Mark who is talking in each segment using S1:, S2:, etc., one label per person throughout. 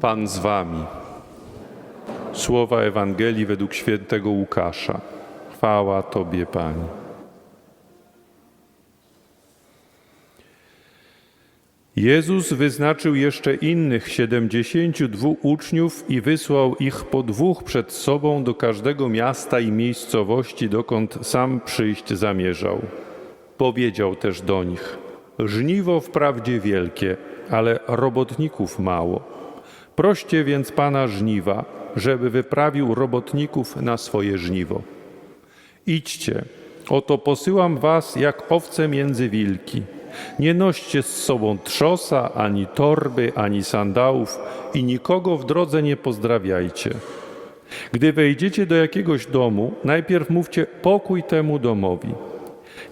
S1: Pan z wami. Słowa Ewangelii według świętego Łukasza. Chwała Tobie, Panie. Jezus wyznaczył jeszcze innych siedemdziesięciu dwóch uczniów i wysłał ich po dwóch przed sobą do każdego miasta i miejscowości, dokąd sam przyjść zamierzał. Powiedział też do nich: Żniwo wprawdzie wielkie, ale robotników mało. Proście więc Pana żniwa, żeby wyprawił robotników na swoje żniwo. Idźcie, oto posyłam was jak owce między wilki. Nie noście z sobą trzosa, ani torby, ani sandałów i nikogo w drodze nie pozdrawiajcie. Gdy wejdziecie do jakiegoś domu, najpierw mówcie pokój temu domowi.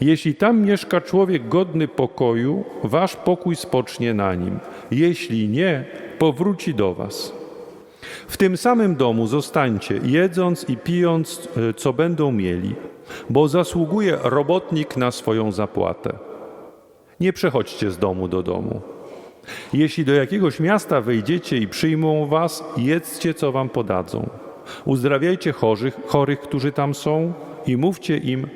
S1: Jeśli tam mieszka człowiek godny pokoju, wasz pokój spocznie na nim. Jeśli nie, powróci do was. W tym samym domu zostańcie, jedząc i pijąc, e, co będą mieli, bo zasługuje robotnik na swoją zapłatę. Nie przechodźcie z domu do domu. Jeśli do jakiegoś miasta wejdziecie i przyjmą was, jedzcie, co wam podadzą. Uzdrawiajcie chorych, chorych, którzy tam są i mówcie im,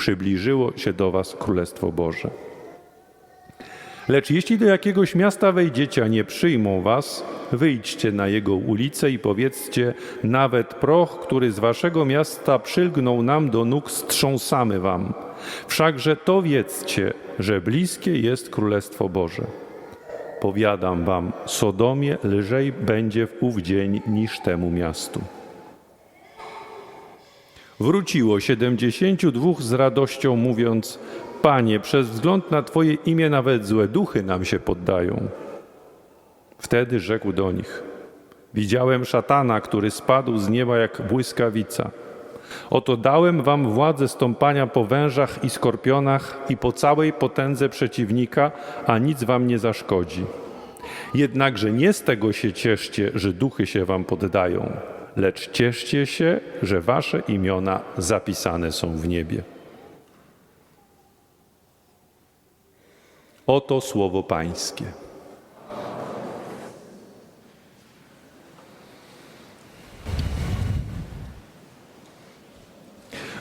S1: przybliżyło się do was Królestwo Boże. Lecz jeśli do jakiegoś miasta wejdziecie, a nie przyjmą was, wyjdźcie na jego ulicę i powiedzcie, nawet proch, który z waszego miasta przylgnął nam do nóg, strząsamy wam. Wszakże to wiedzcie, że bliskie jest Królestwo Boże. Powiadam wam, Sodomie lżej będzie w ów dzień niż temu miastu. Wróciło siedemdziesięciu dwóch z radością, mówiąc: Panie, przez wzgląd na Twoje imię nawet złe duchy nam się poddają. Wtedy rzekł do nich: Widziałem szatana, który spadł z nieba jak błyskawica. Oto dałem wam władzę stąpania po wężach i skorpionach i po całej potędze przeciwnika, a nic wam nie zaszkodzi. Jednakże nie z tego się cieszcie, że duchy się wam poddają, lecz cieszcie się, że wasze imiona zapisane są w niebie. Oto słowo Pańskie.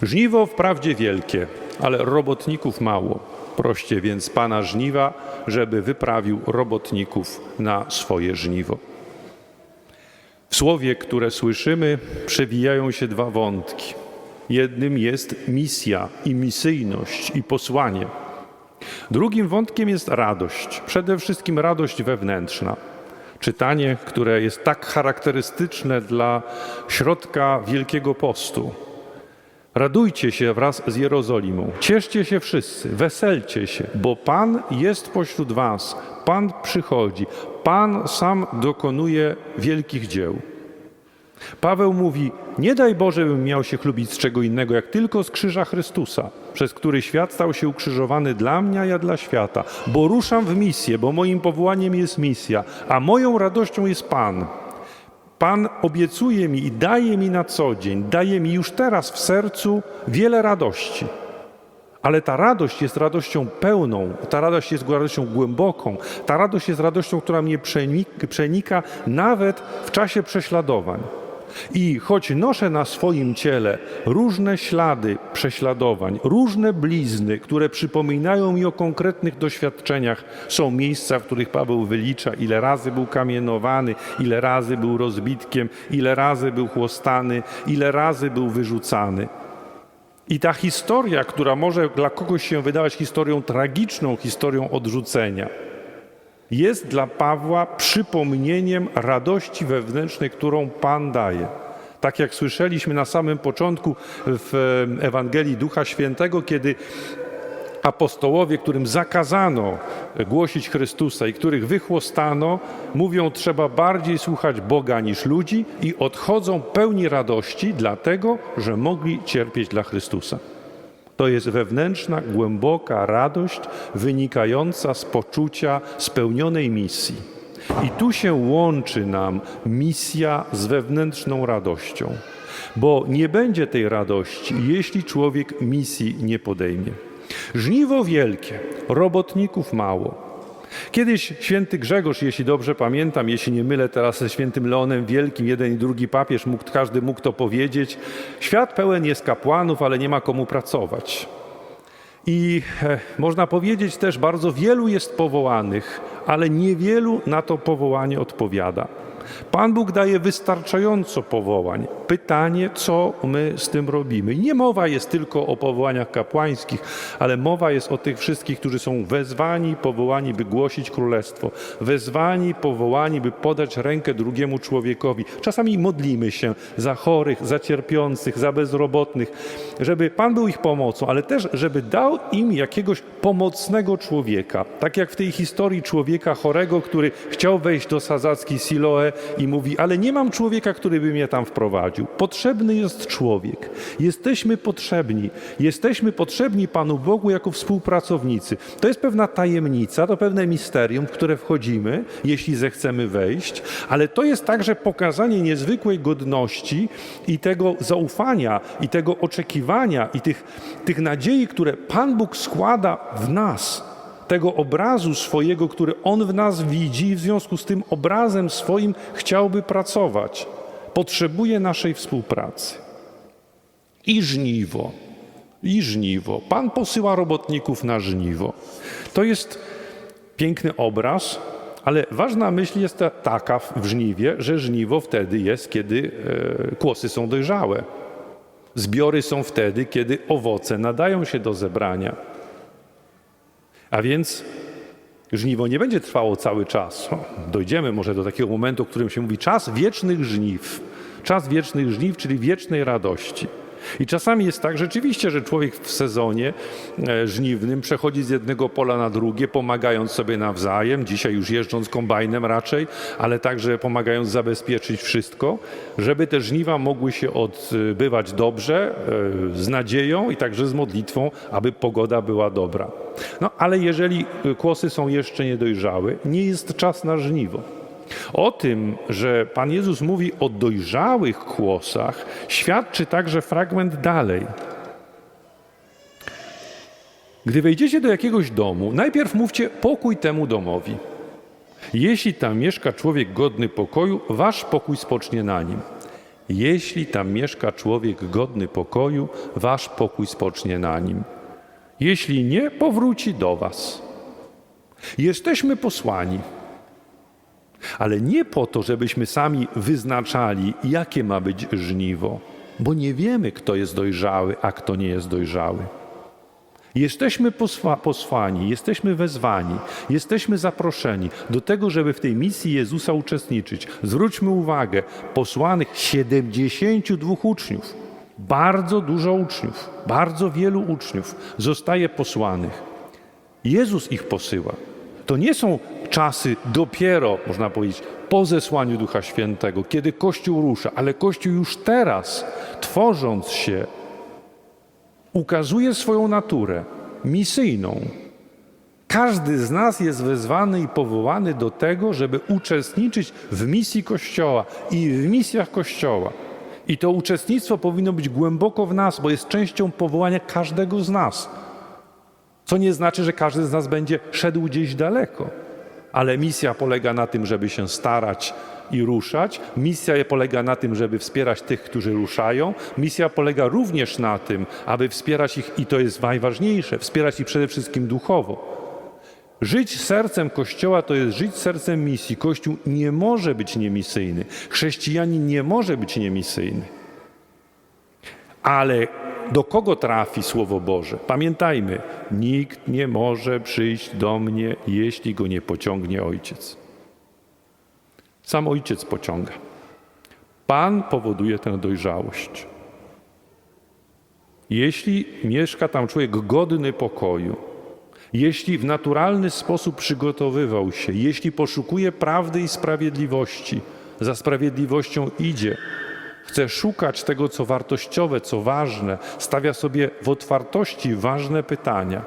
S1: Żniwo wprawdzie wielkie, ale robotników mało. Proście więc Pana żniwa, żeby wyprawił robotników na swoje żniwo. Słowie, które słyszymy, przewijają się dwa wątki. Jednym jest misja i misyjność i posłanie. Drugim wątkiem jest radość, przede wszystkim radość wewnętrzna. Czytanie, które jest tak charakterystyczne dla środka Wielkiego Postu. Radujcie się wraz z Jerozolimą, cieszcie się wszyscy, weselcie się, bo Pan jest pośród Was, Pan przychodzi, Pan sam dokonuje wielkich dzieł. Paweł mówi: Nie daj Boże, bym miał się chlubić z czego innego, jak tylko z krzyża Chrystusa, przez który świat stał się ukrzyżowany dla mnie, a ja dla świata. Bo ruszam w misję, bo moim powołaniem jest misja, a moją radością jest Pan. Pan obiecuje mi i daje mi na co dzień, daje mi już teraz w sercu wiele radości. Ale ta radość jest radością pełną, ta radość jest radością głęboką, ta radość jest radością, która mnie przenika, nawet w czasie prześladowań. I choć noszę na swoim ciele różne ślady prześladowań, różne blizny, które przypominają mi o konkretnych doświadczeniach, są miejsca, w których Paweł wylicza, ile razy był kamienowany, ile razy był rozbitkiem, ile razy był chłostany, ile razy był wyrzucany. I ta historia, która może dla kogoś się wydawać historią tragiczną, historią odrzucenia, jest dla Pawła przypomnieniem radości wewnętrznej, którą Pan daje. Tak jak słyszeliśmy na samym początku w Ewangelii Ducha Świętego, kiedy apostołowie, którym zakazano głosić Chrystusa i których wychłostano, mówią, trzeba bardziej słuchać Boga niż ludzi i odchodzą pełni radości, dlatego że mogli cierpieć dla Chrystusa. To jest wewnętrzna, głęboka radość wynikająca z poczucia spełnionej misji. I tu się łączy nam misja z wewnętrzną radością, bo nie będzie tej radości, jeśli człowiek misji nie podejmie. Żniwo wielkie, robotników mało. Kiedyś święty Grzegorz, jeśli dobrze pamiętam, jeśli nie mylę teraz ze świętym Leonem Wielkim, jeden i drugi papież, mógł, każdy mógł to powiedzieć, świat pełen jest kapłanów, ale nie ma komu pracować. I e, można powiedzieć też, bardzo wielu jest powołanych, ale niewielu na to powołanie odpowiada. Pan Bóg daje wystarczająco powołań. Pytanie, co my z tym robimy. I nie mowa jest tylko o powołaniach kapłańskich, ale mowa jest o tych wszystkich, którzy są wezwani, powołani, by głosić królestwo. Wezwani, powołani, by podać rękę drugiemu człowiekowi. Czasami modlimy się za chorych, za cierpiących, za bezrobotnych, żeby Pan był ich pomocą, ale też, żeby dał im jakiegoś pomocnego człowieka. Tak jak w tej historii człowieka chorego, który chciał wejść do Sazackiej Siloe i mówi, ale nie mam człowieka, który by mnie tam wprowadził. Potrzebny jest człowiek. Jesteśmy potrzebni. Jesteśmy potrzebni Panu Bogu jako współpracownicy. To jest pewna tajemnica, to pewne misterium, w które wchodzimy, jeśli zechcemy wejść, ale to jest także pokazanie niezwykłej godności i tego zaufania, i tego oczekiwania, i tych, tych nadziei, które Pan Bóg składa w nas tego obrazu swojego, który On w nas widzi i w związku z tym obrazem swoim chciałby pracować. Potrzebuje naszej współpracy. I żniwo, i żniwo. Pan posyła robotników na żniwo. To jest piękny obraz, ale ważna myśl jest ta- taka w żniwie, że żniwo wtedy jest, kiedy e, kłosy są dojrzałe. Zbiory są wtedy, kiedy owoce nadają się do zebrania. A więc żniwo nie będzie trwało cały czas. O, dojdziemy może do takiego momentu, w którym się mówi czas wiecznych żniw. Czas wiecznych żniw, czyli wiecznej radości. I czasami jest tak rzeczywiście, że człowiek w sezonie e, żniwnym przechodzi z jednego pola na drugie, pomagając sobie nawzajem, dzisiaj już jeżdżąc kombajnem raczej, ale także pomagając zabezpieczyć wszystko, żeby te żniwa mogły się odbywać dobrze, e, z nadzieją i także z modlitwą, aby pogoda była dobra. No ale jeżeli e, kłosy są jeszcze niedojrzałe, nie jest czas na żniwo. O tym, że Pan Jezus mówi o dojrzałych kłosach, świadczy także fragment dalej. Gdy wejdziecie do jakiegoś domu, najpierw mówcie pokój temu domowi. Jeśli tam mieszka człowiek godny pokoju, wasz pokój spocznie na nim. Jeśli tam mieszka człowiek godny pokoju, wasz pokój spocznie na nim. Jeśli nie, powróci do was. Jesteśmy posłani ale nie po to, żebyśmy sami wyznaczali, jakie ma być żniwo, bo nie wiemy, kto jest dojrzały, a kto nie jest dojrzały. Jesteśmy posła, posłani, jesteśmy wezwani, jesteśmy zaproszeni do tego, żeby w tej misji Jezusa uczestniczyć. Zwróćmy uwagę, posłanych 72 uczniów, bardzo dużo uczniów, bardzo wielu uczniów zostaje posłanych. Jezus ich posyła. To nie są czasy dopiero, można powiedzieć, po zesłaniu Ducha Świętego, kiedy Kościół rusza, ale Kościół już teraz, tworząc się, ukazuje swoją naturę misyjną. Każdy z nas jest wezwany i powołany do tego, żeby uczestniczyć w misji Kościoła i w misjach Kościoła. I to uczestnictwo powinno być głęboko w nas, bo jest częścią powołania każdego z nas. Co nie znaczy, że każdy z nas będzie szedł gdzieś daleko. Ale misja polega na tym, żeby się starać i ruszać. Misja polega na tym, żeby wspierać tych, którzy ruszają. Misja polega również na tym, aby wspierać ich, i to jest najważniejsze, wspierać ich przede wszystkim duchowo. Żyć sercem Kościoła to jest żyć sercem misji. Kościół nie może być niemisyjny. Chrześcijanin nie może być niemisyjny. Ale do kogo trafi Słowo Boże? Pamiętajmy, nikt nie może przyjść do mnie, jeśli go nie pociągnie Ojciec. Sam Ojciec pociąga. Pan powoduje tę dojrzałość. Jeśli mieszka tam człowiek godny pokoju, jeśli w naturalny sposób przygotowywał się, jeśli poszukuje prawdy i sprawiedliwości, za sprawiedliwością idzie, chce szukać tego, co wartościowe, co ważne, stawia sobie w otwartości ważne pytania.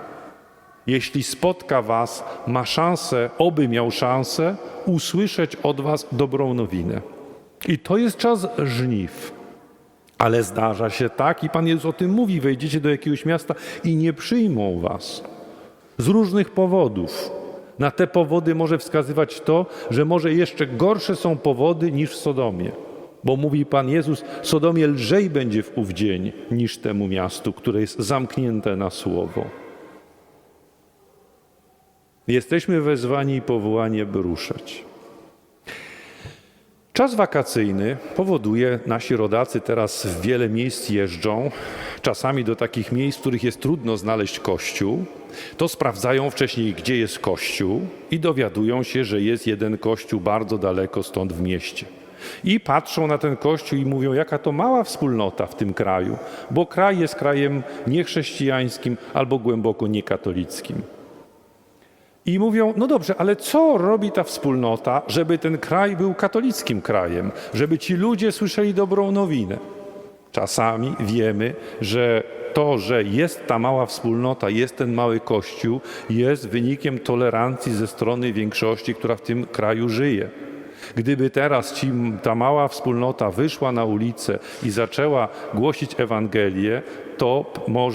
S1: Jeśli spotka Was, ma szansę, oby miał szansę usłyszeć od Was dobrą nowinę. I to jest czas żniw. Ale zdarza się tak, i Pan Jezus o tym mówi: wejdziecie do jakiegoś miasta i nie przyjmą Was z różnych powodów. Na te powody może wskazywać to, że może jeszcze gorsze są powody niż w Sodomie. Bo mówi Pan Jezus, Sodomie lżej będzie w ów dzień niż temu miastu, które jest zamknięte na słowo. Jesteśmy wezwani i powołani, by ruszać. Czas wakacyjny powoduje, nasi rodacy teraz w wiele miejsc jeżdżą, czasami do takich miejsc, w których jest trudno znaleźć kościół. To sprawdzają wcześniej, gdzie jest kościół i dowiadują się, że jest jeden kościół bardzo daleko stąd w mieście. I patrzą na ten kościół i mówią, jaka to mała wspólnota w tym kraju, bo kraj jest krajem niechrześcijańskim albo głęboko niekatolickim. I mówią, no dobrze, ale co robi ta wspólnota, żeby ten kraj był katolickim krajem, żeby ci ludzie słyszeli dobrą nowinę? Czasami wiemy, że to, że jest ta mała wspólnota, jest ten mały kościół, jest wynikiem tolerancji ze strony większości, która w tym kraju żyje. Gdyby teraz ci, ta mała wspólnota wyszła na ulicę i zaczęła głosić Ewangelię, to moż,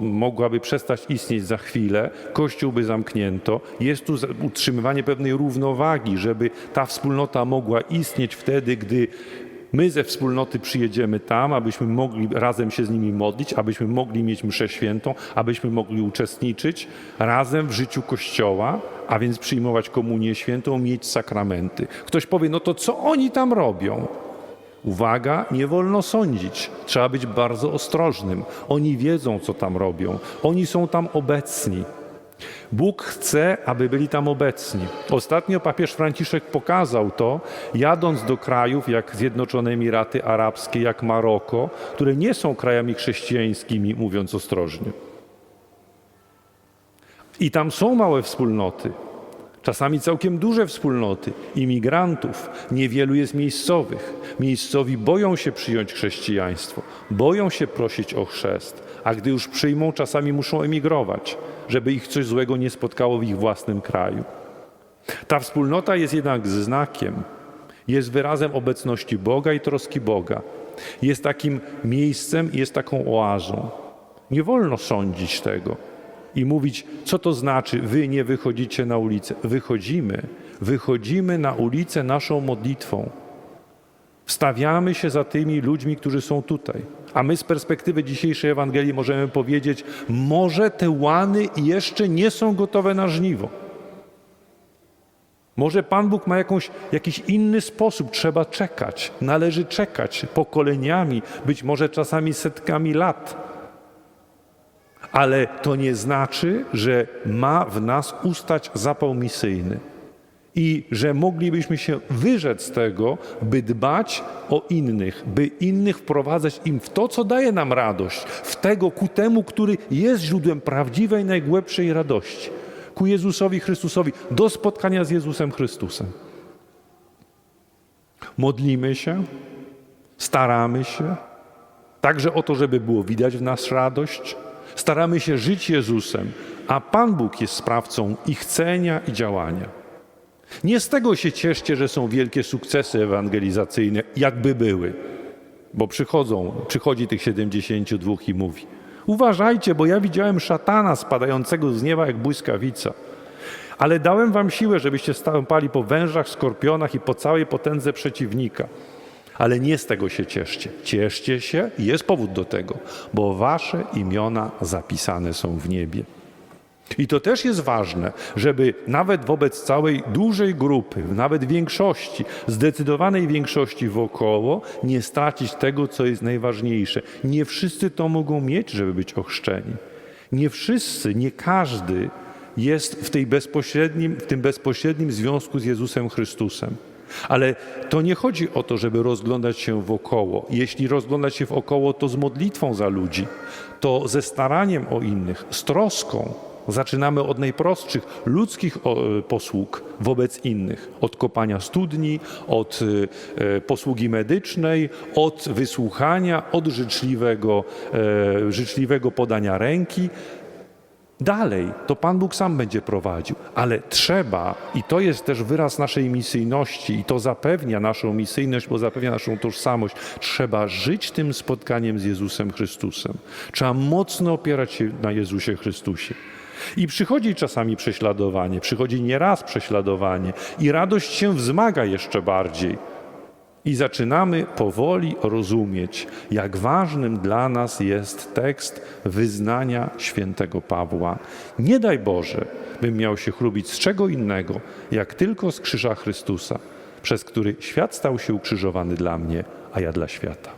S1: mogłaby przestać istnieć za chwilę, kościół by zamknięto. Jest tu utrzymywanie pewnej równowagi, żeby ta wspólnota mogła istnieć wtedy, gdy My ze wspólnoty przyjedziemy tam, abyśmy mogli razem się z nimi modlić, abyśmy mogli mieć mszę świętą, abyśmy mogli uczestniczyć razem w życiu Kościoła, a więc przyjmować komunię świętą, mieć sakramenty. Ktoś powie, no to co oni tam robią? Uwaga, nie wolno sądzić. Trzeba być bardzo ostrożnym. Oni wiedzą, co tam robią. Oni są tam obecni. Bóg chce, aby byli tam obecni. Ostatnio papież Franciszek pokazał to, jadąc do krajów jak Zjednoczone Emiraty Arabskie, jak Maroko, które nie są krajami chrześcijańskimi, mówiąc ostrożnie. I tam są małe wspólnoty, czasami całkiem duże wspólnoty imigrantów, niewielu jest miejscowych. Miejscowi boją się przyjąć chrześcijaństwo, boją się prosić o chrzest, a gdy już przyjmą, czasami muszą emigrować, żeby ich coś złego nie spotkało w ich własnym kraju. Ta wspólnota jest jednak znakiem, jest wyrazem obecności Boga i troski Boga. Jest takim miejscem jest taką oazą. Nie wolno sądzić tego i mówić, co to znaczy, wy nie wychodzicie na ulicę. Wychodzimy, wychodzimy na ulicę naszą modlitwą. Wstawiamy się za tymi ludźmi, którzy są tutaj. A my z perspektywy dzisiejszej Ewangelii możemy powiedzieć, może te łany jeszcze nie są gotowe na żniwo. Może Pan Bóg ma jakąś, jakiś inny sposób, trzeba czekać, należy czekać pokoleniami, być może czasami setkami lat. Ale to nie znaczy, że ma w nas ustać zapał misyjny i że moglibyśmy się wyrzec tego, by dbać o innych, by innych wprowadzać im w to, co daje nam radość, w tego ku temu, który jest źródłem prawdziwej, najgłębszej radości, ku Jezusowi Chrystusowi, do spotkania z Jezusem Chrystusem. Modlimy się, staramy się, także o to, żeby było widać w nas radość, staramy się żyć Jezusem, a Pan Bóg jest sprawcą i chcenia, i działania. Nie z tego się cieszcie, że są wielkie sukcesy ewangelizacyjne, jakby były, bo przychodzą, przychodzi tych 72 i mówi: Uważajcie, bo ja widziałem szatana spadającego z nieba jak błyskawica. Ale dałem wam siłę, żebyście stąpali po wężach, skorpionach i po całej potędze przeciwnika. Ale nie z tego się cieszcie. Cieszcie się i jest powód do tego, bo wasze imiona zapisane są w niebie. I to też jest ważne, żeby nawet wobec całej dużej grupy, nawet większości, zdecydowanej większości wokoło, nie stracić tego, co jest najważniejsze. Nie wszyscy to mogą mieć, żeby być ochrzczeni. Nie wszyscy, nie każdy jest w, tej bezpośrednim, w tym bezpośrednim związku z Jezusem Chrystusem. Ale to nie chodzi o to, żeby rozglądać się wokoło. Jeśli rozglądać się wokoło, to z modlitwą za ludzi, to ze staraniem o innych, z troską, Zaczynamy od najprostszych ludzkich posług wobec innych. Od kopania studni, od e, posługi medycznej, od wysłuchania, od życzliwego, e, życzliwego podania ręki. Dalej, to Pan Bóg sam będzie prowadził, ale trzeba, i to jest też wyraz naszej misyjności, i to zapewnia naszą misyjność, bo zapewnia naszą tożsamość, trzeba żyć tym spotkaniem z Jezusem Chrystusem. Trzeba mocno opierać się na Jezusie Chrystusie. I przychodzi czasami prześladowanie, przychodzi nieraz prześladowanie, i radość się wzmaga jeszcze bardziej. I zaczynamy powoli rozumieć, jak ważnym dla nas jest tekst wyznania świętego Pawła. Nie daj Boże, bym miał się chlubić z czego innego, jak tylko z krzyża Chrystusa, przez który świat stał się ukrzyżowany dla mnie, a ja dla świata.